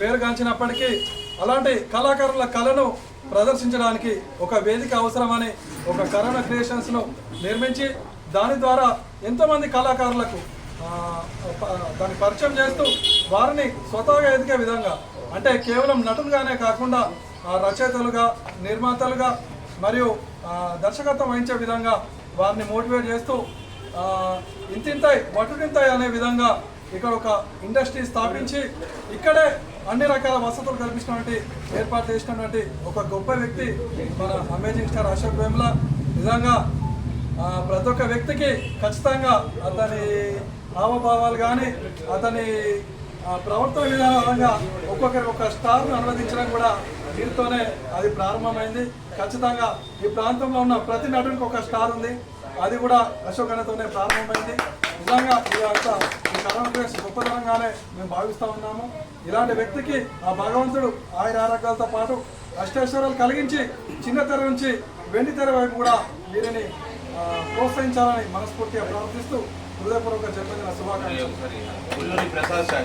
పేరుగాంచినప్పటికీ అలాంటి కళాకారుల కళను ప్రదర్శించడానికి ఒక వేదిక అవసరమని ఒక కరోనా క్రియేషన్స్ను నిర్మించి దాని ద్వారా ఎంతోమంది కళాకారులకు ప- దాన్ని పరిచయం చేస్తూ వారిని స్వతహాగా ఎదిగే విధంగా అంటే కేవలం నటులుగానే కాకుండా ఆ, రచయితలుగా నిర్మాతలుగా మరియు దర్శకత్వం వహించే విధంగా వారిని మోటివేట్ చేస్తూ ఇంతింతాయి వటుడింతాయి అనే విధంగా ఇక్కడ ఒక ఇండస్ట్రీ స్థాపించి ఇక్కడే అన్ని రకాల వసతులు కల్పించినటువంటి ఏర్పాటు చేసినటువంటి ఒక గొప్ప వ్యక్తి మన అమేజింగ్ స్టార్ అశోక్ వేముల. నిజంగా ప్రతి ఒక్క వ్యక్తికి ఖచ్చితంగా అతని హావభావాలు కానీ అతని ప్రవర్తన విధానంగా ఒక్కొక్కరికి ఒక స్టార్ను అనువదించడం కూడా వీరితోనే అది ప్రారంభమైంది. ఖచ్చితంగా ఈ ప్రాంతంలో ఉన్న ప్రతి నటునికి ఒక స్టార్ ఉంది. అది కూడా అశోక్ అన్నతోనే ప్రారంభమైంది. నిజంగా ఈ ఈ కరోనా గొప్పతనంగానే మేము భావిస్తూ ఉన్నాము. ఇలాంటి వ్యక్తికి ఆ భగవంతుడు ఆయుర ఆరోగ్యాలతో పాటు అష్టైశ్వర్యాలు కలిగించి చిన్న తెర నుంచి వెండి తెర వైపు కూడా వీరిని ప్రోత్సహించాలని మనస్ఫూర్తిగా ప్రార్థిస్తూ హృదయపూర్వక జన్మదిన శుభాకాంక్షలు. ఉల్లూరి ప్రసాద్ సార్